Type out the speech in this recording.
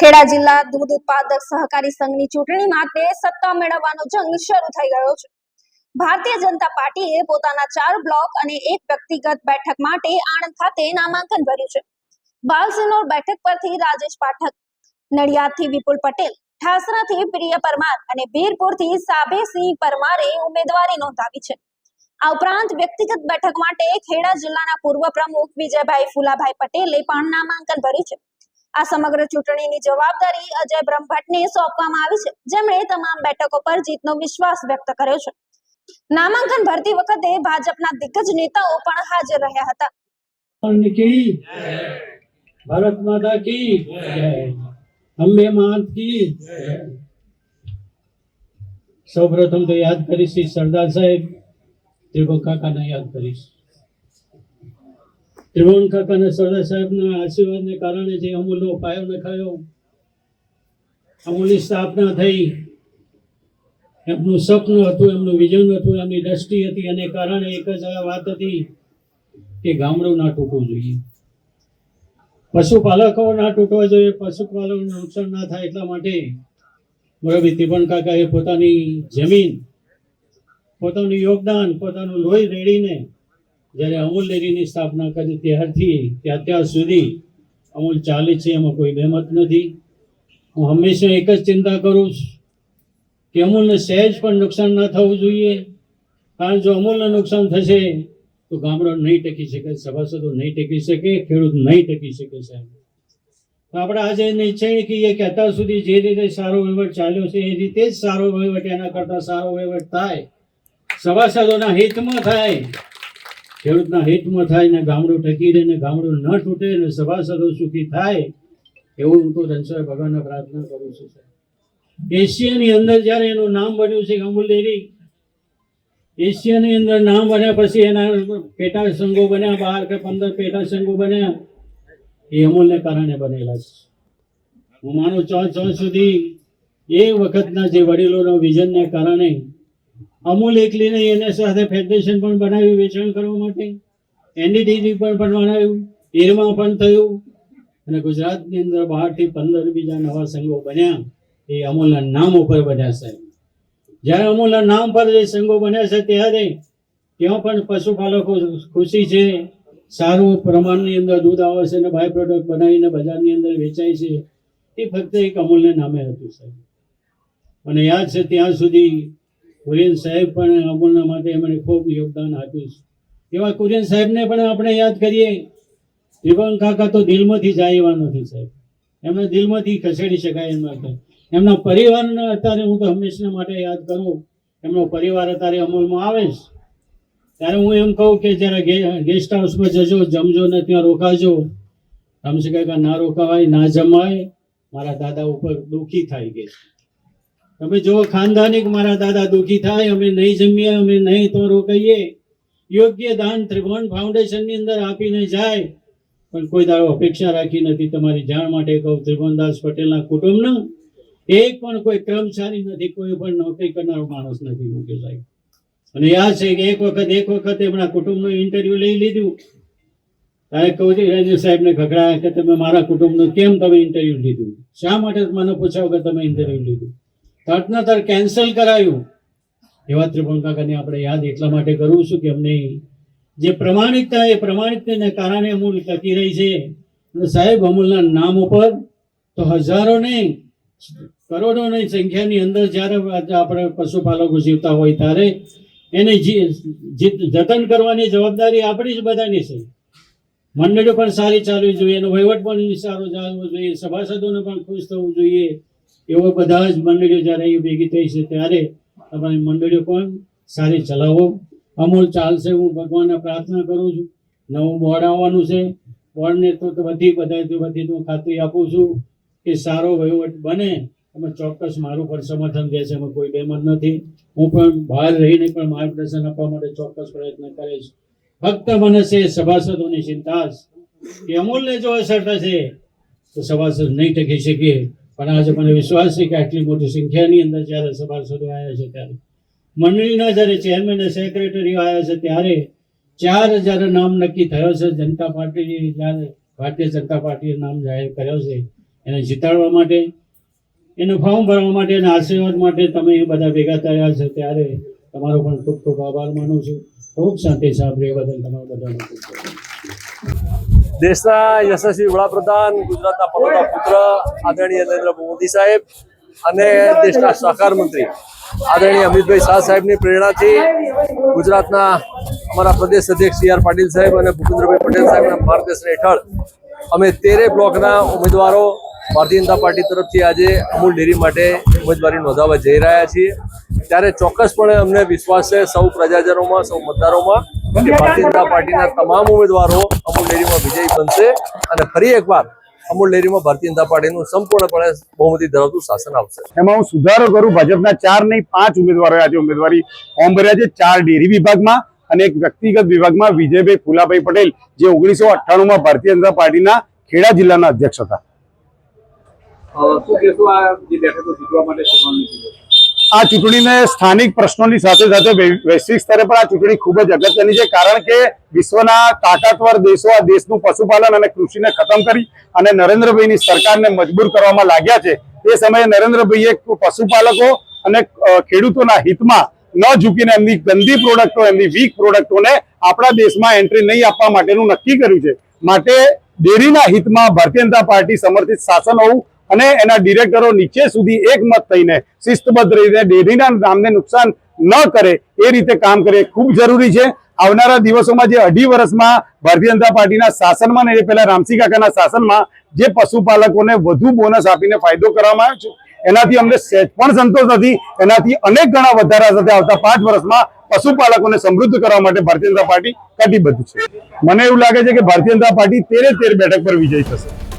ખેડા જિલ્લા દૂધ ઉત્પાદક સહકારી સંઘની ચૂંટણી માટે સત્તા મેળવવાનો જંગ શરૂ થઈ ગયો છે. ભારતીય જનતા પાર્ટીએ પોતાના ચાર બ્લોક અને એક વ્યક્તિગત બેઠક માટે આણંદ ખાતે નામાંકન ભર્યું છે. બાલસિનોર બેઠક પરથી રાજેશ પાઠક, નડિયાદથી વિપુલ પટેલ, ઠાસરાથી પ્રિય પરમાર અને વીરપુરથી સાબેસિંહ પરમારે ઉમેદવારી નોંધાવી છે. આ ઉપરાંત વ્યક્તિગત બેઠક માટે ખેડા જિલ્લાના પૂર્વ પ્રમુખ વિજયભાઈ ફુલાભાઈ પટેલે પણ નામાંકન ભર્યું છે. આ સમગ્ર ચૂંટણીની જવાબદારી અજય બ્રહ્મભટ્ટને સોંપવામાં આવી છે, જેમણે તમામ બેઠકો પર જીતનો વિશ્વાસ વ્યક્ત કર્યો છે. નામાંકન ભરતી વખતે ભાજપના દિગ્ગજ નેતાઓ પણ હાજર રહ્યા હતા. ભારત માતા કી અંબે માત કી સૌ પ્રથમ તો યાદ કરીશ સરદાર સાહેબ ત્રિભુકા યાદ કરીશ. ત્રિભુવન કાકાના સરદાર સાહેબના આશીર્વાદને કારણે જે અમૂલનો પાયો નખાયો, અમૂલની સ્થાપના થઈ. એમનું સપનું હતું, એમનું વિઝન હતું, એમની દ્રષ્ટિ હતી, અને કારણે એક જ વાત હતી કે ગામડું ના તૂટવું જોઈએ. પશુપાલકો ના તૂટવા જોઈએ, પશુપાલકોને નુકસાન ના થાય એટલા માટે મોરબી તિપણ કાકાએ પોતાની જમીન, પોતાનું યોગદાન, પોતાનું લોહી રેડીને જ્યારે અમૂલ ડેરીની સ્થાપના કરી ત્યારથી તે અત્યાર સુધી અમૂલ ચાલે છે, એમાં કોઈ બેમત નથી. હું હંમેશા એક જ ચિંતા કરું છું કે અમૂલને સહેજ પણ નુકસાન ન થવું જોઈએ. કારણ જો અમૂલને નુકસાન થશે, તો ગામડો નહીં ટકી શકે, સભાસદો નહીં ટકી શકે, ખેડૂત નહીં ટકી શકે સાહેબ. તો આપણે આજે નિશ્ચય કહીએ કે અત્યાર સુધી જે રીતે સારો વહીવટ ચાલ્યો છે, એ રીતે જ સારો વહીવટ એના કરતાં સારો વહીવટ થાય. સભાસદોના હિતમાં થાય. ખેડૂતના હિતમાં થાય ને ગામડું ટકી રહે ને ગામડું ન તૂટે ને સભાસદો સુખી થાય, એવું હું તો રણછોડ ભગવાનને પ્રાર્થના કરું છું, સાહેબ. એશિયાની અંદર જ્યારે એનું નામ બન્યું છે અમૂલ ડેરી, એશિયાની અંદર નામ બન્યા પછી એના પેટા સંઘો બન્યા, બાર કે પંદર પેટા સંઘો બન્યા, એ અમૂલને કારણે બનેલા છે. હું માનું ચો ચો સુધી એ વખતના જે વડીલોના વિઝનને કારણે અમૂલ એકલી નહીં એના સાથે ફેડરેશન પણ બનાવ્યું વેચાણ કરવા માટે. એનડીટીવી પણ બનાવ્યું. એરમાં પણ થયું. અને ગુજરાતની અંદર બહારથી પંદર બીજા નવા સંઘો બન્યા. એ અમૂલના નામ ઉપર બન્યા સાહેબ. જ્યારે અમૂલના નામ પર જે સંઘો બન્યા છે ત્યારે ત્યાં પણ પશુપાલકો ખુશી છે. સારું પ્રમાણની અંદર દૂધ આવે છે અને બાય પ્રોડક્ટ બનાવીને બજારની અંદર વેચાય છે. એ ફક્ત એક અમૂલને નામે હતું સાહેબ. મને યાદ છે ત્યાં સુધી કુરિયન સાહેબ પણ અમૂલના માટે એમણે ખૂબ યોગદાન આપ્યું છે. એવા કુરિયન સાહેબને પણ આપણે યાદ કરીએ ત્રિભંગ કાકા તો દિલમાંથી જાય એવા નથી સાહેબ. એમને દિલમાંથી ખસેડી શકાય એમ નથી એમના પરિવારને અત્યારે હું તો હંમેશા માટે યાદ કરું, એમનો પરિવાર અત્યારે અમલમાં આવે છે. ત્યારે હું એમ કહું કે જ્યારે ગેસ્ટ હાઉસમાં જજો, જમજો ને ત્યાં રોકાજો. રમશે કાકા ના રોકાવાય, ના જમાય. મારા દાદા ઉપર દુઃખી થાય કે તમે જો ખાનદાનિક મારા દાદા દુઃખી થાય, અમે નહીં જમીએ, અમે નહીં તો રોકાઈએ. યોગ્ય દાન ત્રિભુવન ફાઉન્ડેશનની અંદર આપીને જાય. પણ કોઈ દાડો અપેક્ષા રાખી નથી. તમારી જાણ માટે કહું, ત્રિભુવનદાસ પટેલના કુટુંબનું, એક પણ કોઈ કર્મચારી નથી, કોઈ પણ નોકરી કરનારો માણસ નથી સાહેબ. અને યાદ છે કે એક વખત એક વખત એમના કુટુંબનું ઇન્ટરવ્યુ લઈ લીધું. ત્યારે રાજુ સાહેબને ખખડાયા કે તમે મારા કુટુંબનું કેમ તમે ઇન્ટરવ્યુ લીધું? શા માટે મને પૂછાવ કે તમે ઇન્ટરવ્યુ લીધું? તર કેન્સલ કરાયું. એવા ત્રિભુવન કાકાને આપણે યાદ એટલા માટે કરું છું કે અમને જે પ્રમાણિકતા એ પ્રમાણિકતાને કારણે અમૂલ ટકી રહી છે અને સાહેબ, અમૂલના નામ ઉપર તો હજારો નહીં કરોડોની સંખ્યાની અંદર જ્યારે આપણે પશુપાલકો જીવતા હોય ત્યારે એને જતન કરવાની જવાબદારી આપણી જ બધાની છે. મંડળીઓ પણ સારી ચાલવી જોઈએ, એનો વહીવટ પણ સારો ચાલવો જોઈએ, સભાસદોને પણ ખુશ થવું જોઈએ. એવો બધા જ મંડળીઓ જ્યારે અહીં ભેગી થઈ છે, ત્યારે તમારી મંડળીઓ પણ સારી ચલાવો. અમૂલ ચાલશે, હું ભગવાનને પ્રાર્થના કરું છું. નવું બોર્ડ આવવાનું છે. બોર્ડને તો બધી બધા બધી હું ખાતરી આપું છું કે સારો વહીવટ બને, એમાં ચોક્કસ મારું પણ સમર્થન રહે છે, એમાં કોઈ બેમત નથી. હું પણ બહાર રહીને પણ માર્ગદર્શન આપવા માટે ચોક્કસ પ્રયત્ન કરીશ. ફક્ત મને છે સભાસદોની ચિંતા કે અમૂલને જો અસર થશે, તો સભાસદ નહીં ટકી શકીએ. પણ આજે મને વિશ્વાસ છે કે આટલી મોટી સંખ્યાની અંદર જ્યારે સભાસદો આવ્યા છે ત્યારે. મંડળીના જ્યારે ચેરમેન અને સેક્રેટરીઓ આવ્યા છે ત્યારે ચાર હજાર નામ નક્કી થયો છે. જનતા પાર્ટી જ્યારે ભારતીય જનતા પાર્ટીએ નામ જાહેર કર્યો છે, એને જીતાડવા માટે, એનું ફોર્મ ભરવા માટે એના આશીર્વાદ માટે તમે એ બધા ભેગા થયા છો. ત્યારે તમારો પણ ખૂબ ખૂબ આભાર માનું છું. ખૂબ શાંતિ સાંભળી એ બદલ તમારો ખૂબ દેશના યશસ્વી વડાપ્રધાન, ગુજરાતના પનોતા પુત્ર આદરણીય નરેન્દ્ર મોદી સાહેબ અને દેશના સહકાર મંત્રી આદરણીય અમિતભાઈ શાહ સાહેબની પ્રેરણાથી ગુજરાતના અમારા પ્રદેશ અધ્યક્ષ સી આર પાટીલ સાહેબ અને ભૂપેન્દ્રભાઈ પટેલ સાહેબના માર્ગદર્શન હેઠળ અમે તેરે બ્લોકના ઉમેદવારો ભારતીય જનતા પાર્ટી તરફથી આજે અમૂલ ડેરી માટે ઉમેદવારી નોંધાવવા જઈ રહ્યા છીએ. ત્યારે ચોક્કસપણે અમને વિશ્વાસ છે સૌ પ્રજાજનોમાં, સૌ મતદારોમાં કે ભારતીય જનતા પાર્ટીના તમામ ઉમેદવારો અમૂલ ડેરીમાં વિજયી બનશે અને ફરી એકવાર અમૂલ ડેરીમાં ભારતીય જનતા પાર્ટીનું સંપૂર્ણપણે બહુમતી ધરાવતું શાસન આવશે. એમાં હું સુધારો કરું. ભાજપના ચાર નહીં પાંચ ઉમેદવારોએ આજે ઉમેદવારી ફોર્મ ભર્યા છે ચાર ડેરી વિભાગમાં અને એક વ્યક્તિગત વિભાગમાં વિજયભાઈ ફુલાભાઈ પટેલ જે ઓગણીસો અઠ્ઠાણુંમાં ભારતીય જનતા પાર્ટીના ખેડા જિલ્લાના અધ્યક્ષ હતા. શું કહેશો આ જે બેઠકો જીતવા માટે? આ ચૂંટણીને સ્થાનિક પ્રશ્નોની સાથે સાથે વૈશ્વિક સ્તરે પણ આ ચૂંટણી ખૂબ જ અગત્યની છે, કારણ કે વિશ્વના તાકાતવર દેશો આ દેશનું પશુપાલન અને કૃષિને ખતમ કરી અને નરેન્દ્રભાઈની સરકારને મજબૂર કરવામાં લાગ્યા છે. તે સમયે નરેન્દ્રભાઈએ પશુપાલકો અને ખેડૂતોના હિતમાં ન ઝૂકીને એમની ગંદી પ્રોડક્ટો, એમની વીક પ્રોડક્ટોને આપણા દેશમાં એન્ટ્રી નહીં આપવા માટેનું નક્કી કર્યું છે. માટે ડેરીના હિતમાં ભારતીય જનતા પાર્ટી સમર્થિત શાસન હોવું અને એના ડિરેક્ટરો નીચે સુધી એકમત થઈને શિસ્તબદ્ધ રહીને ડેરીના નામને નુકસાન ન કરે એ રીતે કામ કરે ખૂબ જરૂરી છે. આવનારા દિવસોમાં જે અઢી વર્ષમાં ભારતીય જનતા પાર્ટીના શાસનમાં ને એ પહેલા રામસિંહ કાકાના શાસનમાં જે પશુપાલકોને વધુ બોનસ આપીને ફાયદો કરવામાં આવ્યો છે, એનાથી અમને સહેજ પણ સંતોષ નથી. એનાથી અનેક ગણા વધારા સાથે આવતા પાંચ વર્ષમાં પશુપાલકોને સમૃદ્ધ કરવા માટે ભારતીય જનતા પાર્ટી કટિબદ્ધ છે. મને એવું લાગે છે કે ભારતીય જનતા પાર્ટી તેરે તેર બેઠક પર વિજય થશે.